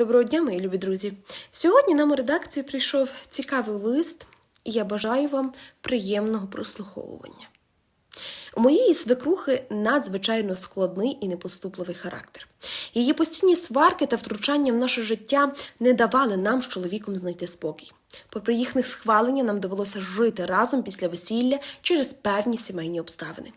Доброго дня, мої любі друзі! Сьогодні нам у редакцію прийшов цікавий лист, і я бажаю вам приємного прослуховування. У моєї свекрухи надзвичайно складний і непоступливий характер. Її постійні сварки та втручання в наше життя не давали нам з чоловіком знайти спокій. Попри їхніх схвалення, нам довелося жити разом після весілля через певні сімейні обставини.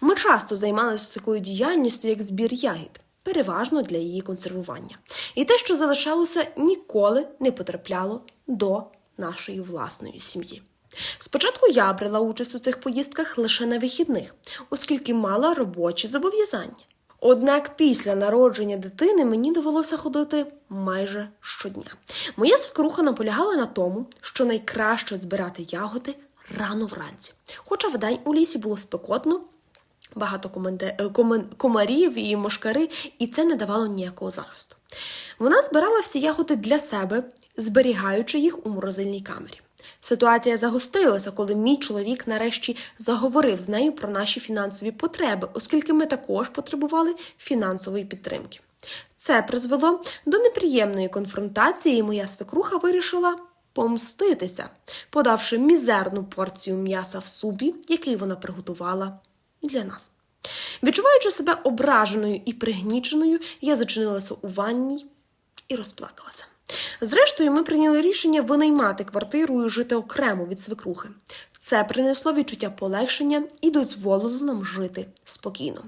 Ми часто займалися такою діяльністю, як збір ягід, переважно для її консервування. І те, що залишалося, ніколи не потрапляло до нашої власної сім'ї. Спочатку я брала участь у цих поїздках лише на вихідних, оскільки мала робочі зобов'язання. Однак після народження дитини мені довелося ходити майже щодня. Моя свекруха наполягала на тому, що найкраще збирати ягоди рано вранці. Хоча вдень у лісі було спекотно, багато е, комарів і мошкари, і це не давало ніякого захисту. Вона збирала всі ягоди для себе, зберігаючи їх у морозильній камері. Ситуація загострилася, коли мій чоловік нарешті заговорив з нею про наші фінансові потреби, оскільки ми також потребували фінансової підтримки. Це призвело до неприємної конфронтації, і моя свекруха вирішила помститися, подавши мізерну порцію м'яса в супі, який вона приготувала для нас. Відчуваючи себе ображеною і пригніченою, я зачинилася у ванній і розплакалася. Зрештою, ми прийняли рішення винаймати квартиру і жити окремо від свекрухи. Це принесло відчуття полегшення і дозволило нам жити спокійно.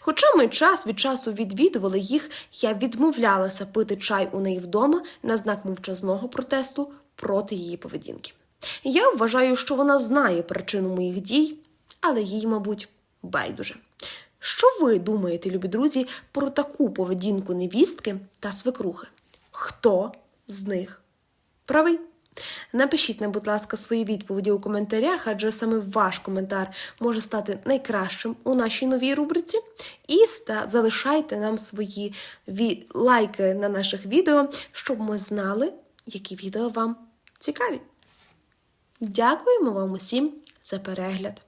Хоча ми час від часу відвідували їх, я відмовлялася пити чай у неї вдома на знак мовчазного протесту проти її поведінки. Я вважаю, що вона знає причину моїх дій, але їй, мабуть, байдуже. Що ви думаєте, любі друзі, про таку поведінку невістки та свекрухи? Хто з них правий? Напишіть нам, будь ласка, свої відповіді у коментарях, адже саме ваш коментар може стати найкращим у нашій новій рубриці. І залишайте нам свої лайки на наших відео, щоб ми знали, які відео вам цікаві. Дякуємо вам усім за перегляд.